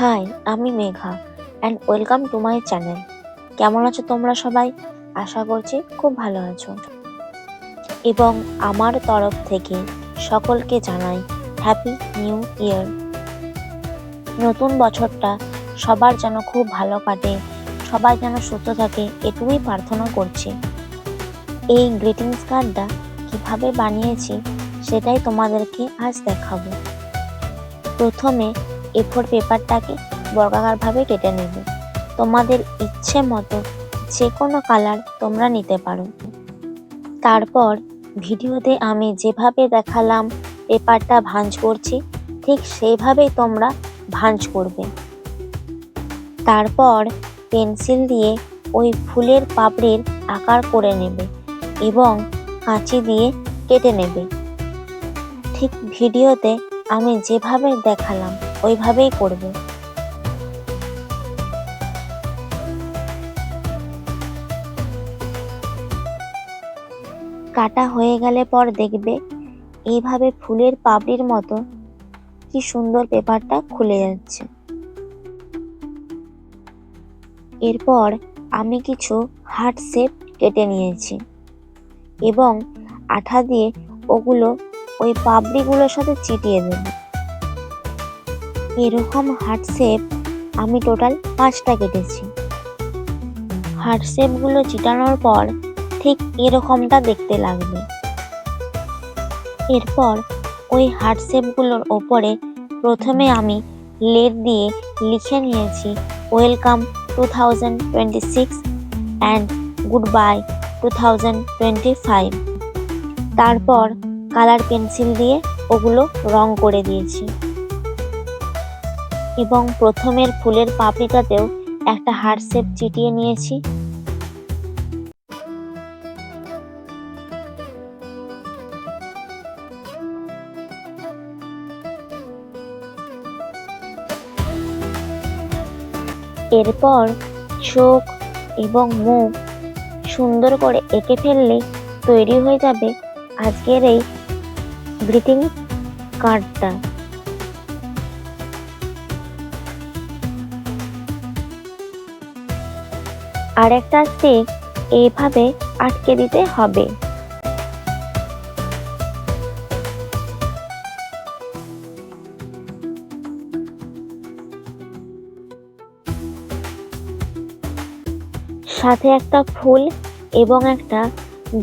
High আমি Megha and welcome to my channel কেমন আছো তোমরা সবাই? আশা করছি খুব ভালো আছো। এবং আমার তরফ থেকে সকলকে জানাই হ্যাপি নিউ ইয়ার নতুন বছরটা সবার যেন খুব ভালো কাটে, সবাই যেন সুস্থ থাকে, এটুকুই প্রার্থনা করছি। এই গ্রিটিংস কার্ডটা কীভাবে বানিয়েছি, সেটাই তোমাদেরকে আজ দেখাবো। প্রথমে এ ফোর পেপারটাকে বর্গাকারভাবে কেটে নেবে। তোমাদের ইচ্ছে মতো যে কোনো কালার তোমরা নিতে পারো। তারপর ভিডিওতে আমি যেভাবে দেখালাম পেপারটা ভাঁজ করছি, ঠিক সেইভাবেই তোমরা ভাঁজ করবে। তারপর পেন্সিল দিয়ে ওই ফুলের পাপড়ির আকার করে নেবে এবং কাঁচি দিয়ে কেটে নেবে। ঠিক ভিডিওতে আমি যেভাবে দেখালাম ওইভাবেই করবে। কাটা হয়ে গেলে পর দেখবে এইভাবে ফুলের পাপড়ির মতো কি সুন্দর পেপারটা খুলে যাচ্ছে। এরপর আমি কিছু হার্ট শেপ কেটে নিয়েছি এবং আঠা দিয়ে ওগুলো ওই পাপড়িগুলোর সাথে চিটিয়ে দেব। এরকম হার্ট শেপ আমি টোটাল পাঁচটা কেটেছি। হার্ট শেপগুলো চিটানোর পর ঠিক এরকমটা দেখতে লাগবে। এরপর ওই হার্ট শেপগুলোর ওপরে প্রথমে আমি লেড দিয়ে লিখে নিয়েছি welcome two thousand twenty six and good bye two thousand twenty five তারপর কালার পেন্সিল দিয়ে ওগুলো রং করে দিয়েছি। এবং প্রথমের ফুলের পাপড়িটাতেও একটা হার্ট শেপ চিটিয়ে নিয়েছি। এরপর চোখ এবং মুখ সুন্দর করে এঁকে ফেললে তৈরি হয়ে যাবে আজকের এই গ্রিটিং কার্ডটা। আর একটা স্টিক এইভাবে আটকে দিতে হবে। সাথে একটা ফুল এবং একটা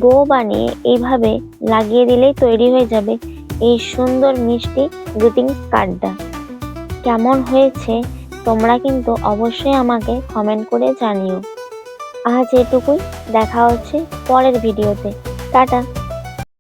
বো বানিয়ে এইভাবে লাগিয়ে দিলেই তৈরি হয়ে যাবে এই সুন্দর মিষ্টি গ্রিটিংস কার্ডটা কেমন হয়েছে তোমরা কিন্তু অবশ্যই আমাকে কমেন্ট করে জানিও। আজ এটুকুই। দেখা হচ্ছে পরের ভিডিওতে। টাটা।